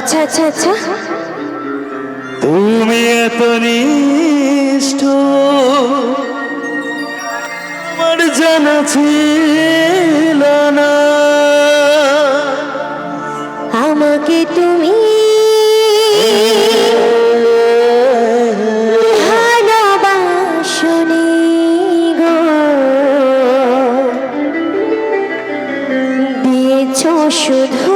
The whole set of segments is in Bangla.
আচ্ছা আচ্ছা আচ্ছা। তুমি এত নিষ্ঠ আমার জানা ছিল না। আমাকে তুমি শুধু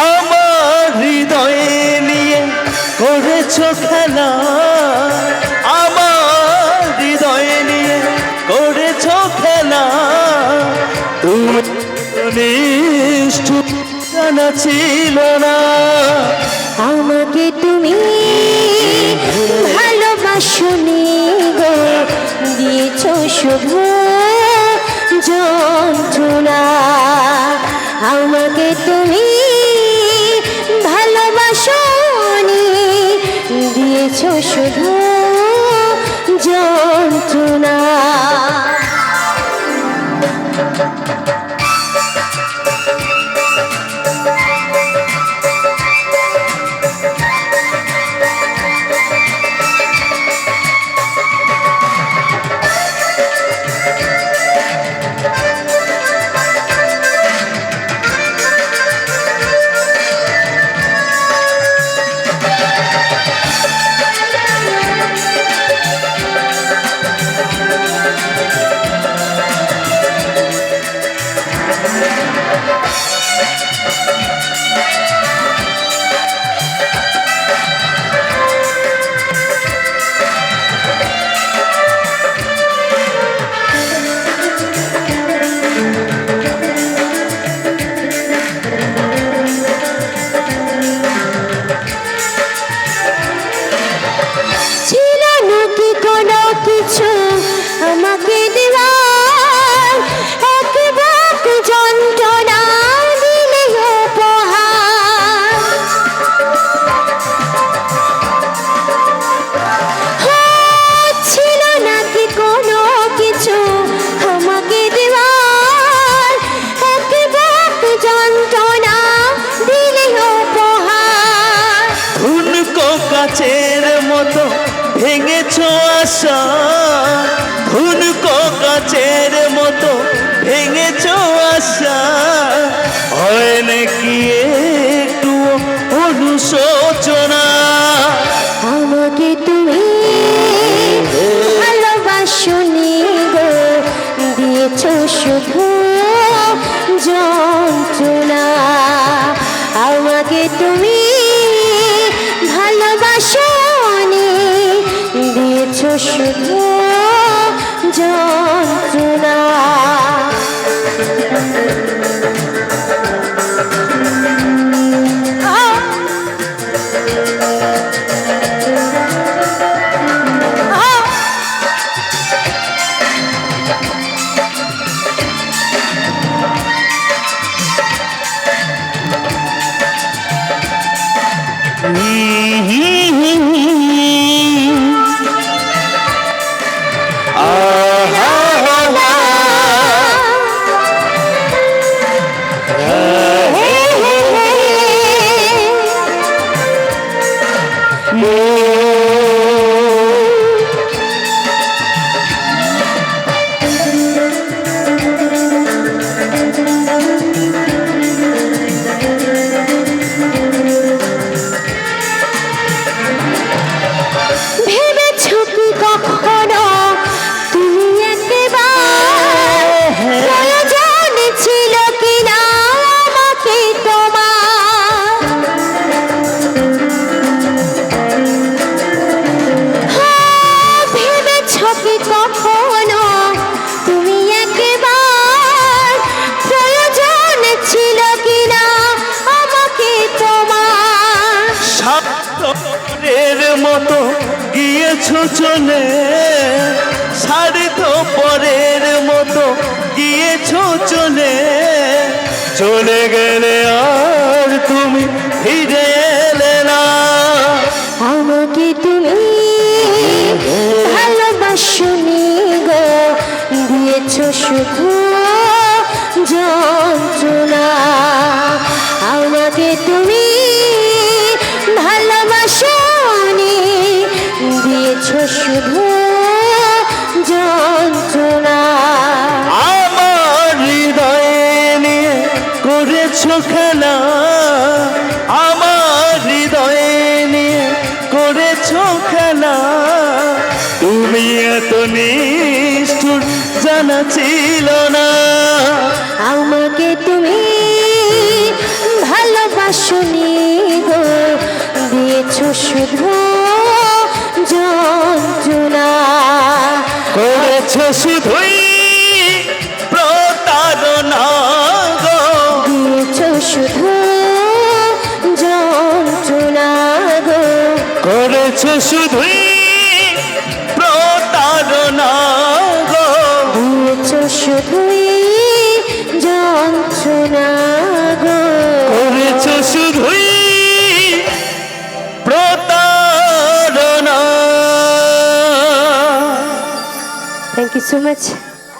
আমার হৃদয়ে করেছ খেলা? আমার হৃদয়ে নিয়ে করেছ খেলা? তুমি জানা ছিল না। আমাকে তুমি ভালোবাসনি গো। দিয়েছ শুধু যন্ত্রণা। আমাকে তুমি শুধু যন্ত্রণা। Let's go. কাচের মতো ভেঙেছ আশা। কাচের মতো ভেঙেছ আশা। হয় নাকি একটু অনুশোচনা? আমাকে তুমি ভালোবাসনি গো। দিয়েছ শুধু যন্ত্রণা। আমাকে তুমি যন্ত্রণা চলে। শাড়ি তো পরের মতো গিয়েছো চলে। চলে গেলে আর তুমি ফিরে নিষ্ঠুর জানা ছিল না। আমাকে তুমি ভালোবাসনি গো। দিয়েছ শুধু যন্ত্রণা। করেছ শুধুই প্রতারণা গো। দিয়েছ শুধু যন্ত্রণা গো। করেছ শুধুই so much.